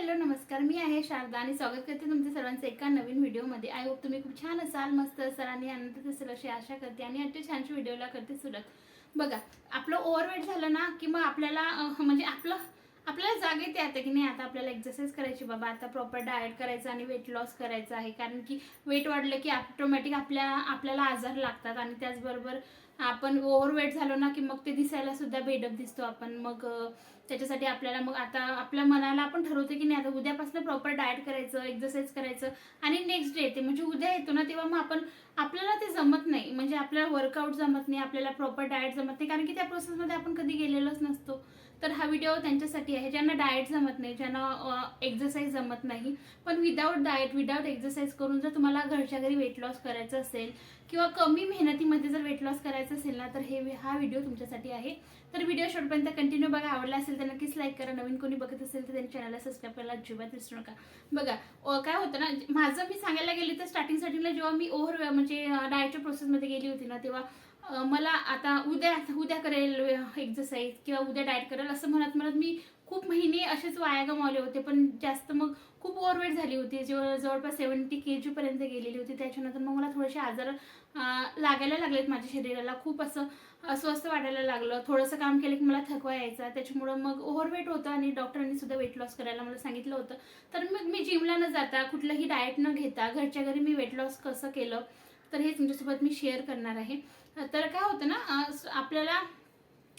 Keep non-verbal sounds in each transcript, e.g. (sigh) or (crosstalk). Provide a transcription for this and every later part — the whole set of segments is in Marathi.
हॅलो नमस्कार. मी आहे शारदा आणि स्वागत करते तुमच्या सर्वांचं एका नवीन व्हिडिओमध्ये. आय होप तुम्ही खूप छान असाल मस्त असाल आणि आनंदात असेल अशी आशा करते आणि आजच्या छानशी व्हिडिओला करते सुरत. बघा आपलं ओव्हरवेट झालं ना की मग आपल्याला म्हणजे आपलं आपल्याला जाग येते आता की नाही. आता आपल्याला एक्सरसाइज करायची बाबा आता प्रॉपर डाएट करायचं आणि वेट लॉस करायचं आहे. कारण की वेट वाढलं की ऑटोमॅटिक आपल्या आपल्याला आजार लागतात आणि त्याचबरोबर आपण ओव्हरवेट झालो ना की मग ते दिसायला सुद्धा बेडप दिसतो आपण. मग त्याच्यासाठी आपल्याला मग आता आपल्या मनाला आपण ठरवतो की नाही आता उद्यापासून प्रॉपर डाएट करायचं एक्सरसाइज करायचं आणि नेक्स्ट डे येते म्हणजे उद्या येतो ना तेव्हा मग आपण आपल्याला ते जमत नाही. म्हणजे आपल्याला वर्कआउट जमत नाही आपल्याला प्रॉपर डाएट जमत नाही. कारण की त्या प्रोसेसमध्ये आपण कधी गेलेलोच नसतो. तर हा व्हिडिओ त्यांच्यासाठी आहे. ज्यांना डाएट जमत नाही ज्यांना एक्झरसाईज जमत नाही पण विदाऊट डाएट विदाऊट एक्झरसाईज करून जर तुम्हाला घरच्या घरी वेट लॉस करायचं असेल किंवा कमी मेहनतीमध्ये जर वेट लॉस करायचं असेल ना तर हे हा व्हिडिओ तुमच्यासाठी आहे. तर व्हिडिओ शेवटपर्यंत कंटिन्यू बघा. आवडला असेल तर नक्कीच लाईक करा. नवीन कोणी बघत असेल तर त्यांच्या चॅनलला सबस्क्राईब करायला अजिबात विसरू नका. बघा काय होतं ना माझं मी सांगायला गेली तर स्टार्टिंग स्टार्टिंगला जेव्हा मी ओव्हर म्हणजे डाएटच्या प्रोसेसमध्ये गेली होती ना तेव्हा मला आता उद्या उद्या करेल एक्झरसाईज किंवा उद्या डाएट करेल असं म्हणत म्हणत मी खूप महिने असेच वाया गमावले होते पण जास्त मग खूप ओव्हरवेट झाली होती. जेव्हा जवळपास सेवन्टी के जीपर्यंत गेलेली होती. त्याच्यानंतर मग मला थोडेसे आजार लागायला लागलेत माझ्या शरीराला. खूप असं अस्वस्थ वाटायला लागलं. थोडंसं काम केलं की मला थकवा यायचा. त्याच्यामुळं मग ओव्हरवेट होतं आणि डॉक्टरांनी सुद्धा वेट लॉस करायला मला सांगितलं होतं. तर मग मी जिमला न जाता कुठलंही डाएट न घेता घरच्या घरी मी वेट लॉस कसं केलं? तर हे तुमच्यासोबत मी शेअर करणार आहे. तर काय होतं ना आपल्याला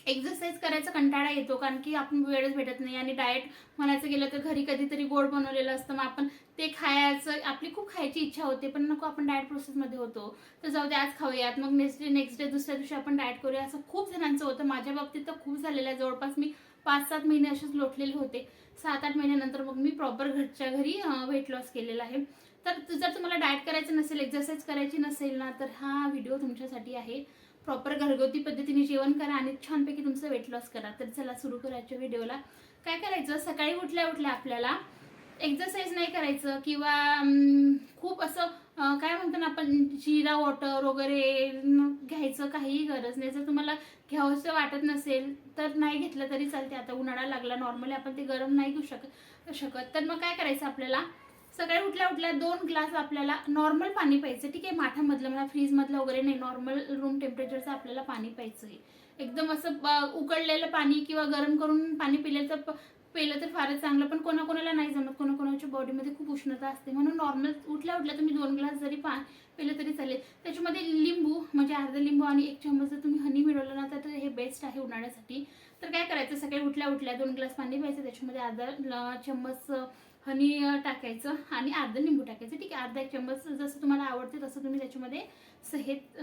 एक्सरसाइज करायचा कंटाळा येतो कारण की आपण वेळच भेटत नाही आणि डाएट म्हणायचं गेलं तर घरी कधीतरी गोड बनवलेलं असतं मग आपण ते खायचं आपली खूप खायची इच्छा होते पण नको आपण डाएट प्रोसेसमध्ये होतो. तर जाऊ दे आज खाऊयात मग नेक्स्ट डे नेक्स्ट डे दुसऱ्या दिवशी आपण डाएट करूया असं खूप जणांचं होतं. माझ्या बाबतीत तर खूप झालेलं आहे. जवळपास मी पाच सात महिने असेच लोटलेले होते. सात आठ महिन्यानंतर मग मी प्रॉपर घरच्या घरी वेट लॉस केलेला आहे. तर जर तुम्हाला डाएट करायचं नसेल एक्झरसाईज करायची नसेल ना तर हा व्हिडिओ तुमच्यासाठी आहे. प्रॉपर घरगुती पद्धतीने जेवण करा आणि छानपैकी तुमचं वेट लॉस करा. तर चला सुरू करायच्या व्हिडिओला काय करायचं? सकाळी उठल्या उठल्या आपल्याला एक्झरसाईज नाही करायचं किंवा खूप असं काय म्हणतो ना आपण जिरा वॉटर वगैरे घ्यायचं काहीही गरज नाही. जर तुम्हाला घ्यावंसं वाटत नसेल तर नाही घेतलं तरी चालते आता उन्हाळा लागला नॉर्मली आपण ते गरम नाही घेऊ शकत शकत. तर मग काय करायचं आपल्याला? सकाळी उठल्या उठल्या दोन ग्लास आपल्याला नॉर्मल पाणी प्यायचं. ठीक आहे माठामधलं मला फ्रीजमधलं वगैरे नाही नॉर्मल रूम टेम्परेचरचं आपल्याला पाणी प्यायचं आहे. एकदम असं ब- उकळलेलं पाणी किंवा गरम करून पाणी पिल्याचं प- पिलं तर फारच चांगलं. पण कोणाकोणाला नाही जमत. कोणाकोणाच्या बॉडीमध्ये खूप उष्णता असते. म्हणून नॉर्मल उठल्या उठल्या तुम्ही दोन ग्लास जरी पा पिलं तरी चालेल. त्याच्यामध्ये लिंबू म्हणजे अर्धा लिंबू आणि एक चम्मच जर तुम्ही हनी मिळवलं ना तर हे बेस्ट आहे उन्हाळ्यासाठी. तर काय करायचं? सकाळी उठल्या उठल्या दोन ग्लास पाणी प्यायचं. त्याच्यामध्ये अर्धा ल- चम्मच हनी टाकायचं आणि अर्धा लिंबू टाकायचं. ठीक आहे अर्धा एक चम्मच जसं तुम्हाला आवडते तसं तुम्ही त्याच्यामध्ये सहेत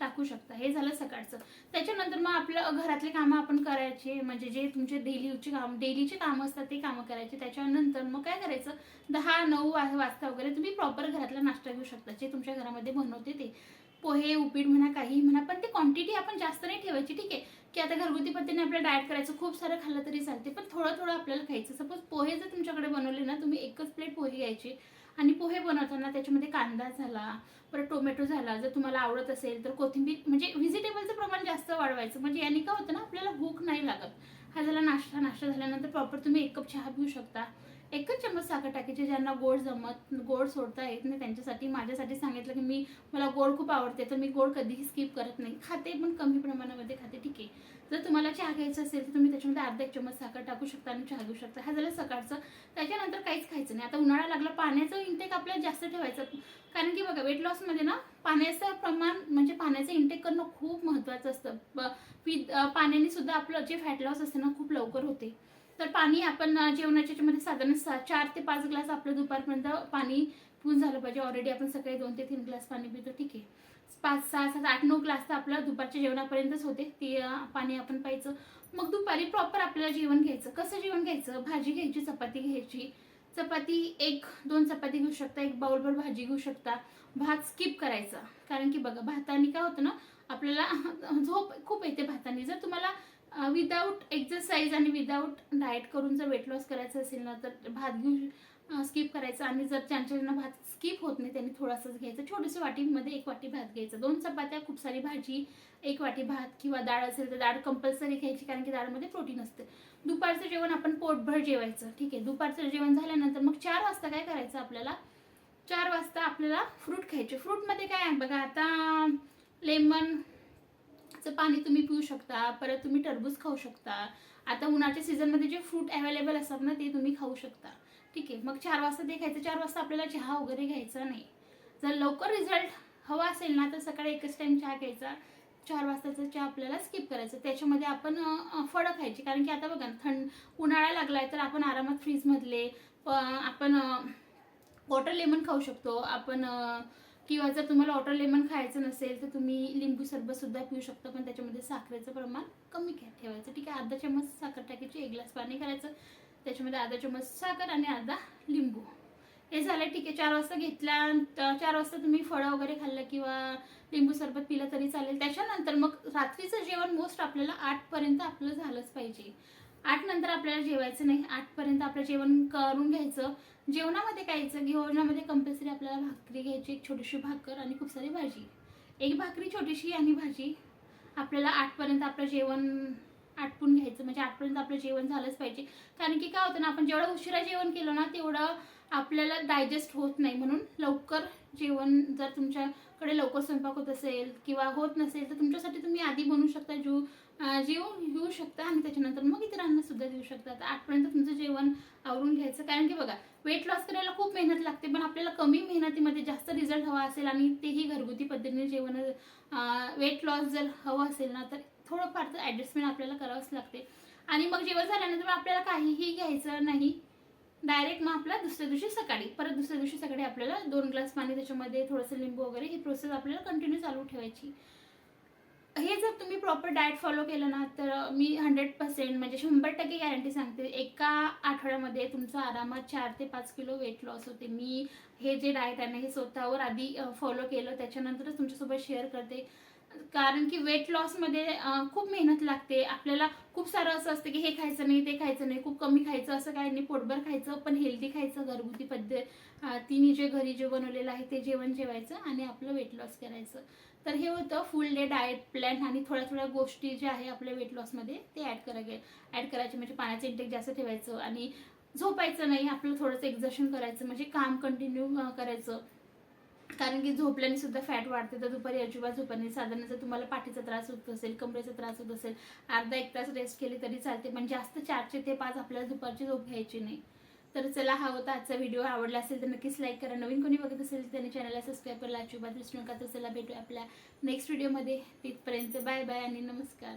टाकू शकता. हे झालं सकाळचं. त्याच्यानंतर मग आपलं घरातले कामं आपण करायचे म्हणजे जे तुमचे डेलीचे काम डेलीचे कामं असतात ते कामं करायचे. त्याच्यानंतर मग काय करायचं? दहा नऊ वाजता वगैरे तुम्ही प्रॉपर घरातला नाश्ता घेऊ शकता. जे तुमच्या घरामध्ये बनवते ते. पोहे उपीट म्हणा काही म्हणा पण ती क्वांटिटी आपण जास्त नाही ठेवायची. ठीक आहे की आता घरगुती पद्धतीने आपल्याला डाएट करायचं खूप सारं खाल्लं तरी चालते पण थोडं थोडं आपल्याला खायचं. सपोज पोहे जर तुमच्याकडे बनवले ना तुम्ही एकच प्लेट पोहे घ्यायची आणि पोहे बनवताना त्याच्यामध्ये कांदा झाला परत टोमॅटो झाला जर तुम्हाला आवडत असेल तर कोथिंबीर म्हणजे व्हेजिटेबलचं प्रमाण जास्त वाढवायचं. म्हणजे याने काय होतं ना आपल्याला भूक नाही लागत. हा झाला नाश्ता नाश्ता झाल्यानंतर प्रॉपर तुम्ही एक कप चहा पिऊ शकता. एकच चम्मच साखर टाकायची ज्यांना गोड जमत गोड सोडता येत नाही त्यांच्यासाठी माझ्यासाठी सांगितलं की मी मला गोड खूप आवडते तर मी गोड कधीही स्किप करत नाही. खाते पण कमी प्रमाणामध्ये खाते ठीक आहे. जर तुम्हाला चहा घ्यायचा असेल तर तुम्ही त्याच्यामध्ये अर्धा एक चम्मच साखर टाकू शकता आणि चहा घेऊ शकता. हा झालं सकाळचं. त्याच्यानंतर काहीच खायचं नाही. आता उन्हाळा लागला पाण्याचं इंटेक आपल्याला जास्त ठेवायचं. कारण की बघा वेट लॉसमध्ये ना पाण्याचं प्रमाण म्हणजे पाण्याचं इंटेक करणं खूप महत्त्वाचं असतं. पाण्याने सुद्धा आपलं जे फॅट लॉस असते ना खूप लवकर होते. तर पाणी आपण जेवणाच्या याच्यामध्ये साधारण सा चार ते पाच ग्लास आपलं दुपारपर्यंत पाणी पिऊन झालं पाहिजे. ऑलरेडी आपण सकाळी दोन ते तीन ग्लास पाणी पितो ठीक आहे. पाच सहा सात आठ नऊ ग्लास तर आपलं दुपारच्या जेवणापर्यंतच होते. ते पाणी आपण प्यायचं. मग दुपारी प्रॉपर आपल्याला जेवण घ्यायचं. कसं जेवण घ्यायचं? भाजी घ्यायची चपाती घ्यायची. चपाती एक दोन चपाती घेऊ शकता एक बाउलभर भाजी घेऊ शकता. भात स्किप करायचा. कारण की बघा भाताने काय होतं ना आपल्याला (laughs) झोप खूप येते भाताने. जर तुम्हाला विदाऊट एक्सरसाइज आणि विदाऊट डाएट करून जर वेट लॉस करायचं असेल ना तर भात घेऊ स्किप करायचं. आणि जर ज्यांच्या भात स्किप होत नाही त्यांनी थोडासाच घ्यायचं. छोटीशी वाटीमध्ये एक वाटी भात घ्यायचं. दोन चपात्या खूप सारी भाजी एक वाटी भात किंवा डाळ असेल तर डाळ कंपल्सरी घ्यायची कारण की डाळमध्ये प्रोटीन असते. दुपारचं जेवण आपण पोटभर जेवायचं. ठीक आहे? दुपारचं जेवण झाल्यानंतर मग चार वाजता काय करायचं आपल्याला? चार वाजता आपल्याला फ्रूट खायचे. फ्रूटमध्ये काय आहे? बघा आता लेमन लेमनचं पाणी तुम्ही पिऊ शकता परत तुम्ही टरबूज खाऊ शकता. आता उन्हाच्या सीझनमध्ये जे फ्रूट अवेलेबल असतात ना ते तुम्ही खाऊ शकता. ठीक आहे मग चार वाजता ते खायचं चार वाजता आपल्याला चहा वगैरे घ्यायचा नाही. जर लवकर रिझल्ट हवा असेल ना तर सकाळी एकच टाइम चहा घ्यायचा. चार वाजताचा चहा आपल्याला स्किप करायचं. त्याच्यामध्ये आपण फळं खायची. कारण की आता बघा थंड उन्हाळा लागलाय तर आपण आरामात फ्रीजमधले आपण वॉटर लेमन खाऊ शकतो. आपण किंवा जर तुम्हाला वॉटर लेमन खायचं नसेल तर तुम्ही लिंबू सरबत सुद्धा पिऊ शकता पण त्याच्यामध्ये साखरेचं प्रमाण कमी ठेवायचं. ठीक आहे अर्धा चम्मच साखर टाकायची एक ग्लास पाणी करायचं. त्याच्यामध्ये अर्धा चम्मच साखर आणि अर्धा लिंबू. हे झालं ठीक आहे. चार वाजता घेतल्या चार वाजता तुम्ही फळं वगैरे खाल्लं किंवा लिंबू सरबत पिलं तरी चालेल. त्याच्यानंतर मग रात्रीचं जेवण मोस्ट आपल्याला आठपर्यंत आपलं झालंच पाहिजे. आठ नंतर आपल्याला जेवायचं नाही. आठपर्यंत आपलं जेवण करून घ्यायचं. जेवणामध्ये काय घ्यायचं जेवणामध्ये कंपल्सरी आपल्याला भाकरी घ्यायची एक छोटीशी भाकर आणि खूप सारी भाजी. एक भाकरी छोटीशी आणि भाजी. आपल्याला आठपर्यंत आपलं जेवण आटपून घ्यायचं. म्हणजे आठपर्यंत आपलं जेवण झालंच पाहिजे. कारण की काय होतं ना आपण जेवढं उशिरा जेवण केलं ना तेवढं आपल्याला डायजेस्ट होत नाही. म्हणून लवकर जेवण जर तुमच्याकडे लवकर स्वयंपाक होत असेल किंवा होत नसेल तर तुमच्यासाठी तुम्ही आधी बनवू शकता. जीव जेवून घेऊ शकता आणि त्याच्यानंतर मग इतरांना सुद्धा देऊ शकता. तर आठपर्यंत तुमचं जेवण आवरून घ्यायचं. कारण की बघा वेट लॉस करायला खूप मेहनत लागते पण आपल्याला कमी मेहनतीमध्ये जास्त रिझल्ट हवा असेल आणि तेही घरगुती पद्धतीने जेवण वेट लॉस जर हवं असेल ना तर थोडंफार तर ॲडजस्टमेंट आपल्याला करावंच लागते. आणि मग जेवण झाल्यानंतर आपल्याला काहीही घ्यायचं नाही. डायरेक्ट मग आपल्या दुसऱ्या दिवशी सकाळी परत दुसऱ्या दिवशी सकाळी आपल्याला दोन ग्लास पाणी त्याच्यामध्ये थोडंसं लिंबू वगैरे ही प्रोसेस आपल्याला कंटिन्यू चालू ठेवायची. हे जर तुम्ही प्रॉपर डाएट फॉलो केलं ना तर मी हंड्रेड पर्सेंट म्हणजे शंभर टक्के गॅरंटी सांगते एका आठवड्यामध्ये तुमचं आरामात चार ते पाच किलो वेट लॉस होते. मी हे जे डाएट आहे ना हे स्वतःवर आधी फॉलो केलं त्याच्यानंतरच तुमच्यासोबत शेअर करते. कारण की वेट लॉसमध्ये खूप मेहनत लागते. आपल्याला खूप सारं असं असतं की हे खायचं नाही ते खायचं नाही खूप कमी खायचं असं काही नाही. पोटभर खायचं पण हेल्दी खायचं घरगुती पद्धत तिने जे घरी जे बनवलेलं आहे ते जेवण जेवायचं आणि आपलं वेट लॉस करायचं. तर हे होतं फुल डे डाएट प्लॅन आणि थोड्या थोड्या गोष्टी ज्या आहे आपल्या वेट लॉसमध्ये ते ॲड करायचे ॲड करायचे. म्हणजे पाण्याचं इंटेक जास्त ठेवायचं आणि झोपायचं नाही आपलं थोडंसं एक्झर्शन करायचं. म्हणजे काम कंटिन्यू करायचं. कारण की झोपल्याने सुद्धा फॅट वाढते. तर दुपारी अजिबात झोपणे साधारण जर तुम्हाला पाठीचा त्रास होत असेल कमरेचा त्रास होत असेल अर्धा एक तास रेस्ट केली तरी चालते. पण जास्त चारचे ते पाच आपल्याला दुपारची झोप घ्यायची नाही. तर चला हा होता आजचा व्हिडिओ आवडला असेल तर नक्कीच लाईक करा. नवीन कोणी बघत असेल तर त्यांनी चॅनलला सबस्क्राईब करायला अजिबात विसरू नका. तर चला भेटूया आपल्या नेक्स्ट व्हिडिओमध्ये तिथपर्यंत बाय बाय आणि नमस्कार.